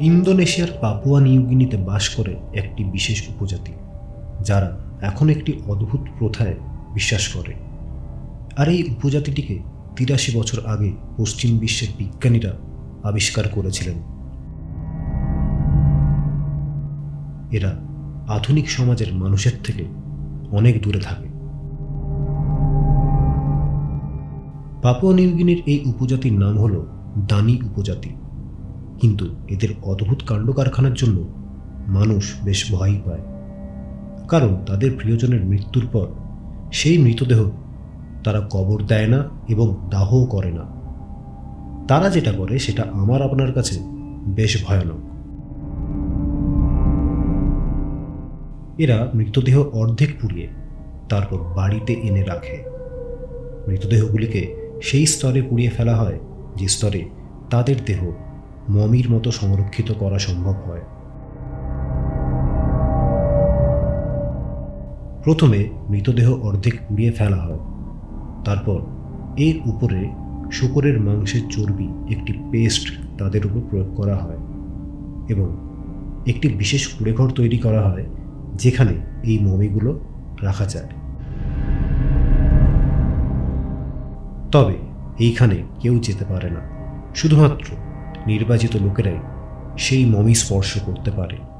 ইন্দোনেশিয়ার পাপুয়া নিউগিনিতে বাস করে একটি বিশেষ উপজাতি, যারা এখন একটি অদ্ভুত প্রথায় বিশ্বাস করে। আর এই উপজাতিটিকে তিরাশি বছর আগে পশ্চিম বিশ্বের বিজ্ঞানীরা আবিষ্কার করেছিলেন। এরা আধুনিক সমাজের মানুষের থেকে অনেক দূরে থাকে। পাপুয়া নিউগিনির এই উপজাতির নাম হল দানি উপজাতি। কিন্তু এদের অদ্ভুত কাণ্ড কারখানার জন্য মানুষ বেশ ভয়ই পায়। কারণ তাদের প্রিয়জনের মৃত্যুর পর সেই মৃতদেহ তারা কবর দেয় না এবং দাহও করে না। তারা যেটা করে সেটা আমার আপনার কাছে বেশ ভয়ানক। এরা মৃতদেহ অর্ধেক পুড়িয়ে তারপর বাড়িতে এনে রাখে। মৃতদেহগুলিকে সেই স্তরে পুড়িয়ে ফেলা হয় যে স্তরে তাদের দেহ মমির মতো সংরক্ষিত করা সম্ভব হয়। প্রথমে মৃতদেহ অর্ধেক পুড়িয়ে ফেলা হয়। তারপর এর উপরে শুকরের মাংসের চর্বি একটি পেস্ট তাদের উপর প্রয়োগ করা হয় এবং একটি বিশেষ কুড়েঘর তৈরি করা হয় যেখানে এই মমিগুলো রাখা যায়। তবে এইখানে কেউ যেতে পারে না। শুধুমাত্র নির্বাচিত লোকেরাই সেই মমি স্পর্শ করতে পারে।